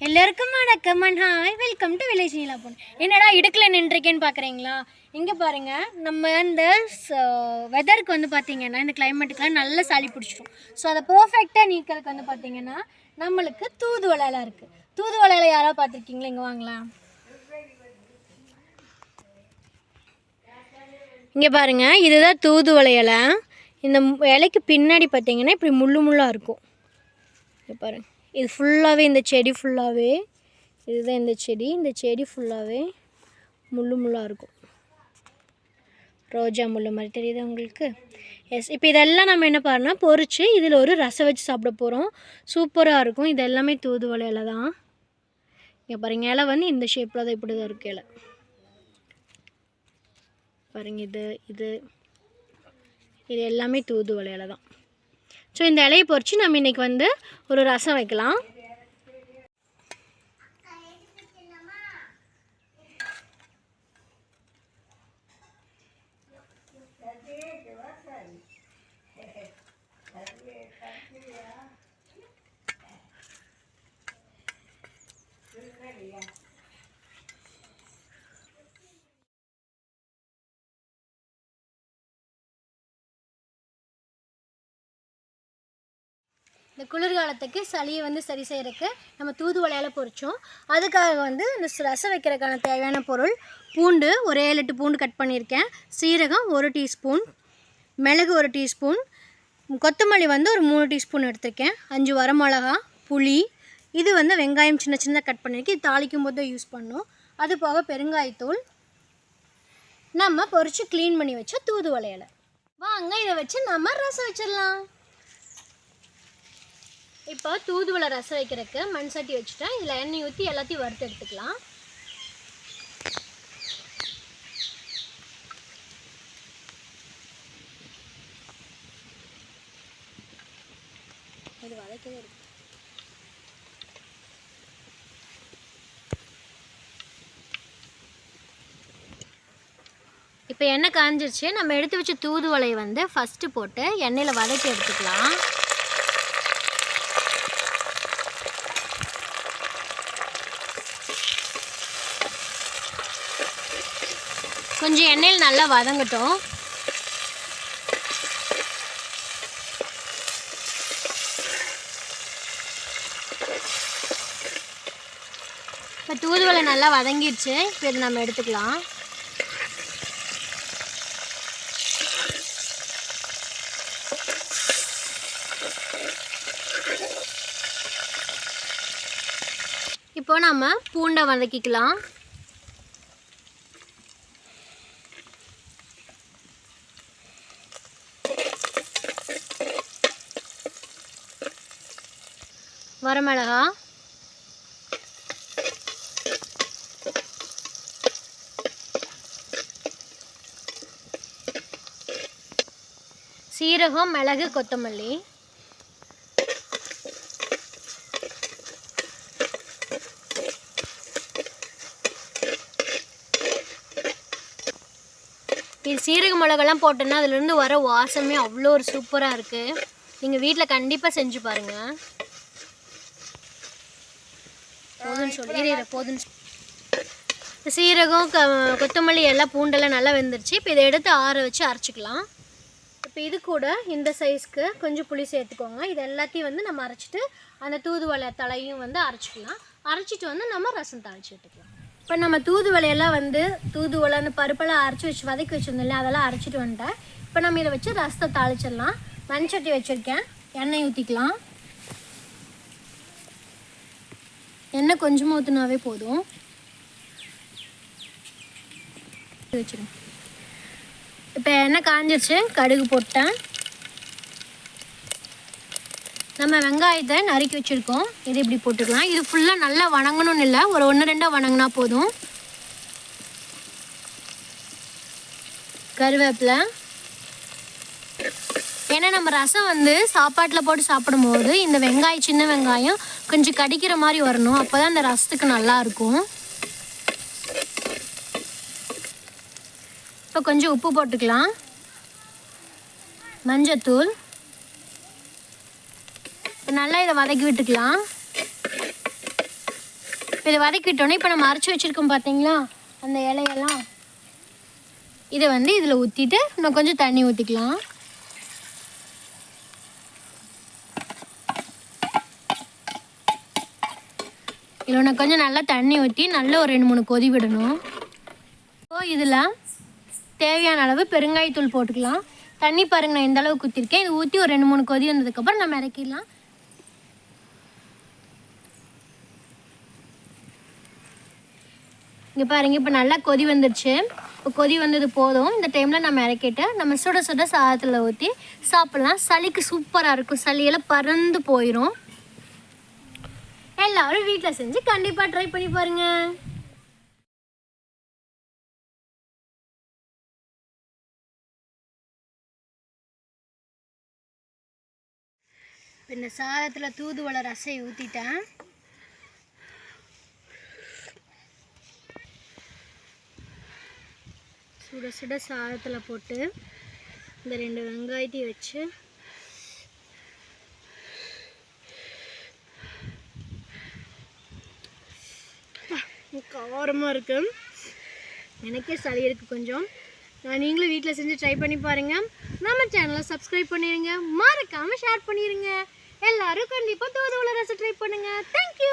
எல்லாருக்கும் வணக்கம் and hi welcome to village Neela பொண்ணு என்னடா இடுக்கில் நின்றுருக்கேன்னு பார்க்குறீங்களா இங்கே பாருங்கள் நம்ம இந்த வெதருக்கு வந்து பார்த்தீங்கன்னா இந்த கிளைமேட்டுக்கெலாம் நல்ல சளி பிடிச்சிரும். ஸோ அதை பர்ஃபெக்டாக நீக்கிறதுக்கு வந்து பார்த்தீங்கன்னா நம்மளுக்கு தூதுவளையெல்லாம் இருக்குது தூதுவளையில யாராவது பார்த்துருக்கீங்களா? இங்கே வாங்கலாம் இங்கே பாருங்கள் இதுதான் தூதுவளை இலை இந்த மு- இலைக்கு பின்னாடி பார்த்தீங்கன்னா இப்படி முள்ளு முள்ளாக இருக்கும். இங்கே பாருங்கள் இது ஃபுல்லாகவே இந்த செடி ஃபுல்லாகவே இதுதான் இந்த செடி. இந்த செடி ஃபுல்லாகவே முள்ளு முள்ளாக இருக்கும். ரோஜா முள்ளு மாதிரி தெரியுது உங்களுக்கு? எஸ் இப்போ இதெல்லாம் நம்ம என்ன பாருனா பொறிச்சு இதில் ஒரு ரசம் வச்சு சாப்பிட போகிறோம் சூப்பராக இருக்கும். இது எல்லாமே தூதுவளை இலை தான். இங்கே பாருங்கள் இலை வந்து இந்த ஷேப்பில் தான் இப்படி தான் இருக்கு இலை. பாருங்க இது இது. இது எல்லாமே தூதுவளை இலை தான். ஸோ இந்த இலையை பொறிச்சு நம்ம இன்றைக்கி வந்து ஒரு ரசம் வைக்கலாம். இந்த குளிர்காலத்துக்கு சளியை வந்து சரி செய்யறதுக்கு நம்ம தூதுவளையால் பொறிச்சோம் அதுக்காக வந்து இந்த ரசம் வைக்கிறதுக்கான தேவையான பொருள் பூண்டு ஒரு ஏழு எட்டு பூண்டு கட் பண்ணியிருக்கேன். சீரகம் ஒரு டீஸ்பூன் மிளகு ஒரு டீஸ்பூன் கொத்தமல்லி வந்து ஒரு மூணு டீஸ்பூன் எடுத்திருக்கேன். அஞ்சு வரமிளகா புளி. இது வந்து வெங்காயம் சின்ன சின்னதாக கட் பண்ணியிருக்கேன். இது தாளிக்கும் போது தான் யூஸ் பண்ணோம். அது போக பெருங்காயத்தூள். நம்ம பொறிச்சு க்ளீன் பண்ணி வச்ச தூதுவளையலை வாங்க இதை வச்சு நம்ம ரசம் வச்சிடலாம். இப்போ தூதுவளை ரசம் வைக்கிறதுக்கு மண் சட்டி வச்சுட்டேன். இதில் எண்ணெய் ஊற்றி எல்லாத்தையும் வறுத்து எடுத்துக்கலாம். இது வதக்கவே இருக்கு. இப்போ எண்ணெய் காஞ்சிருச்சு. நம்ம எடுத்து வச்ச தூதுவளை வந்து ஃபஸ்ட்டு போட்டு எண்ணெயில் வதக்கி எடுத்துக்கலாம். கொஞ்சம் எண்ணெயில் நல்லா வதங்கட்டும். இப்போ தூதுவளை நல்லா வதங்கிடுச்சு இப்போ இதை நம்ம எடுத்துக்கலாம். இப்போ நம்ம பூண்டை வதக்கிக்கலாம். வரமிளகா. சீரகம் மிளகு கொத்தமல்லி. இது சீரக மிளகெல்லாம் போட்டோன்னா அதுலேருந்து வர வாசமே அவ்வளோ ஒரு சூப்பராக இருக்குது நீங்கள் வீட்டில் கண்டிப்பாக செஞ்சு பாருங்கள் சொல்லி இரு, சொல்லி. இந்த சீரகம் க கொத்தமல்லி எல்லாம் பூண்டெல்லாம் நல்லா வெந்துருச்சு. இப்போ இதை எடுத்து ஆற வச்சு அரைச்சிக்கலாம். இப்போ இது கூட இந்த சைஸ்க்கு கொஞ்சம் புளி சேர்த்துக்கோங்க. இது எல்லாத்தையும் வந்து நம்ம அரைச்சிட்டு அந்த தூதுவளை தலையும் வந்து அரைச்சிக்கலாம். அரைச்சிட்டு வந்து நம்ம ரசம் தாளிச்சு விட்டுக்கலாம் இப்போ நம்ம தூதுவளையெல்லாம் வந்து தூதுவளை அந்த பருப்பெல்லாம் அரைச்சி வச்சு வதக்கி வச்சுருந்தோம் இல்லையா அதெல்லாம் அரைச்சிட்டு வந்துட்டேன் இப்போ நம்ம இதை வச்சு ரசத்தை தாளிச்சிடலாம். மண் சட்டி வச்சுருக்கேன். எண்ணெய் ஊற்றிக்கலாம் எண்ணெய் கொஞ்சமாக ஊற்றினாவே போதும். வச்சிருங்க. இப்போ எண்ணெய் காஞ்சிருச்சு கடுகு போட்டேன். நம்ம வெங்காயத்தை நறுக்கி வச்சுருக்கோம். இது இப்படி போட்டுக்கலாம். இது ஃபுல்லாக நல்லா வணங்கணும்னு இல்லை. ஒரு ஒன்று ரெண்டாக வணங்கினா போதும். கருவேப்பிலை. ஏன்னா நம்ம ரசம் வந்து சாப்பாட்டில் போட்டு சாப்பிடும்போது இந்த வெங்காயம் சின்ன வெங்காயம் கொஞ்சம் கடிக்கிற மாதிரி வரணும். அப்போ தான் அந்த ரசத்துக்கு நல்லா இருக்கும். இப்போ கொஞ்சம் உப்பு போட்டுக்கலாம். மஞ்சத்தூள். இப்போ நல்லா இதை வதக்கி விட்டுக்கலாம். இதை வதக்கி விட்டோன்னே இப்போ நம்ம அரைச்சி வச்சுருக்கோம் பார்த்தீங்களா அந்த இலையெல்லாம். இதை வந்து இதில் ஊற்றிட்டு இன்னும் கொஞ்சம் தண்ணி ஊற்றிக்கலாம் இதில் நான் கொஞ்சம் நல்லா தண்ணி ஊற்றி நல்லா ஒரு ரெண்டு மூணு கொதி விடணும். இப்போ இதில் தேவையான அளவு பெருங்காயத்தூள் போட்டுக்கலாம். தண்ணி பாருங்கள் நான் இந்த அளவுக்கு ஊற்றிருக்கேன் இது ஊற்றி ஒரு ரெண்டு மூணு கொதி வந்ததுக்கப்புறம் நம்ம இறக்கிடலாம். இங்கே பாருங்கள் இப்போ நல்லா கொதி வந்துருச்சு. இப்போ கொதி வந்தது போதும். இந்த டைமில் நம்ம இறக்கிட்டு நம்ம சுட சுட சாதத்தில் ஊற்றி சாப்பிட்லாம். சளிக்கு சூப்பராக இருக்கும். சளியெல்லாம் பறந்து போயிடும் எல்லாரும் வீட்டில் செஞ்சு கண்டிப்பாக ட்ரை பண்ணி பாருங்க. இந்த சாதத்தில் தூதுவளை ரசை ஊற்றிட்டேன் சுட சுட சாதத்தில் போட்டு இந்த ரெண்டு வெங்காயத்தையும் வச்சு காரமாக இருக்குது எனக்கே சளி இருக்குது கொஞ்சம். நான் நீங்களும் வீட்டில் செஞ்சு ட்ரை பண்ணி பாருங்கள் நம்ம சேனலை சப்ஸ்கிரைப் பண்ணிடுங்க மறக்காமல் ஷேர் பண்ணிடுங்க எல்லாரும் கண்டிப்பாக தூதுவளை ரசம் ட்ரை பண்ணுங்கள் தேங்க்யூ